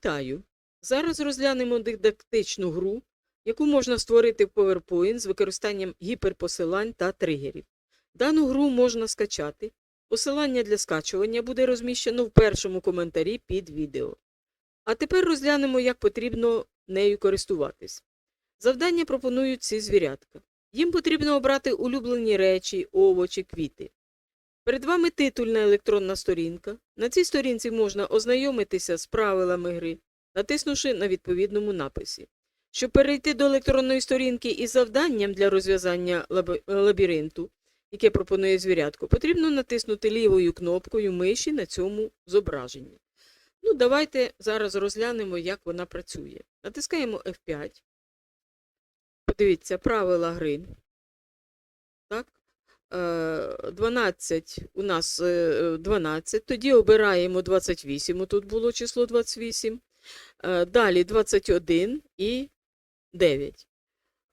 Вітаю! Зараз розглянемо дидактичну гру, яку можна створити в PowerPoint з використанням гіперпосилань та тригерів. Дану гру можна скачати. Посилання для скачування буде розміщено в першому коментарі під відео. А тепер розглянемо, як потрібно нею користуватись. Завдання пропонують ці звірятка. Їм потрібно обрати улюблені речі, овочі, квіти. Перед вами титульна електронна сторінка. На цій сторінці можна ознайомитися з правилами гри, натиснувши на відповідному написі. Щоб перейти до електронної сторінки із завданням для розв'язання лабіринту, яке пропонує звірятко, потрібно натиснути лівою кнопкою миші на цьому зображенні. Ну, давайте зараз розглянемо, як вона працює. Натискаємо F5. Подивіться, правила гри. Так. Е, 12 у нас е, 12, тоді обираємо 28, тут було число 28. Е, Далі 21 і 9.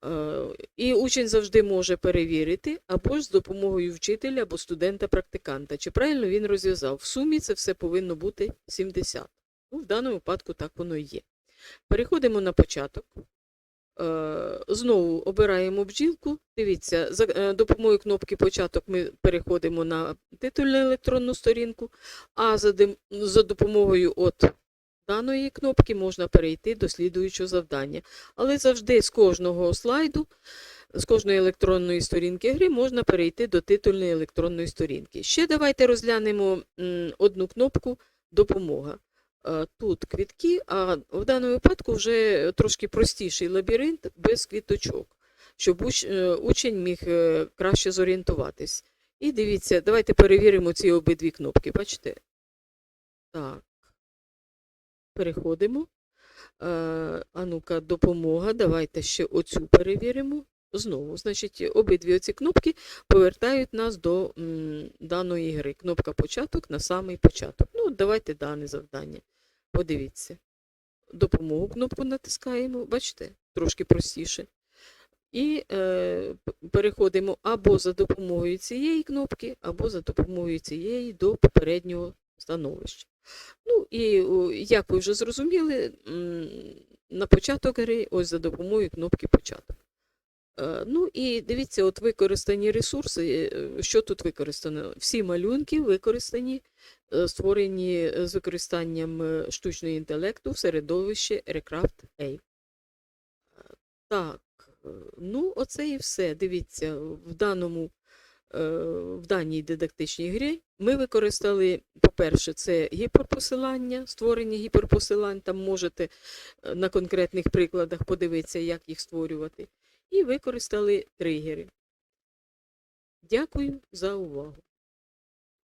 Е, І учень завжди може перевірити, або ж з допомогою вчителя або студента-практиканта, чи правильно він розв'язав. В сумі це все повинно бути 70. Ну, в даному випадку так воно і є. Переходимо на початок. Е, Знову обираємо бджілку. Дивіться, за е, допомогою кнопки початок ми переходимо на титульну електронну сторінку, а за, допомогою от даної кнопки можна перейти до слідуючого завдання. Але завжди з кожного слайду, з кожної електронної сторінки гри можна перейти до титульної електронної сторінки. Ще давайте розглянемо одну кнопку Допомога. Е, Тут квітки, а в даному випадку вже трошки простіший лабіринт без квіточок, щоб е, учень міг е, краще зорієнтуватись. І дивіться, давайте перевіримо ці обидві кнопки. Бачите? Так. Переходимо. А ну-ка, допомога. Давайте ще оцю перевіримо. Знову, значить, обидві оці кнопки повертають нас до м, даної гри. Кнопка початок на самий початок. Ну, давайте дане завдання. Подивіться. Допомогу кнопку натискаємо, бачите, трошки простіше. І е, переходимо або за допомогою цієї кнопки, або за допомогою цієї до попереднього становища. Ну і як ви вже зрозуміли, м, на початок гри ось за допомогою кнопки початок. Е, Ну і дивіться, от використані ресурси. е, Що тут використано? Всі малюнки використані, е, створені з використанням штучного інтелекту в середовищі Recraft A. Так, ну оце і все. Дивіться, в даному в даній дидактичній грі ми використали, по-перше, це гіперпосилання, створення гіперпосилань, там можете на конкретних прикладах подивитися, як їх створювати, і використали тригери. Дякую за увагу.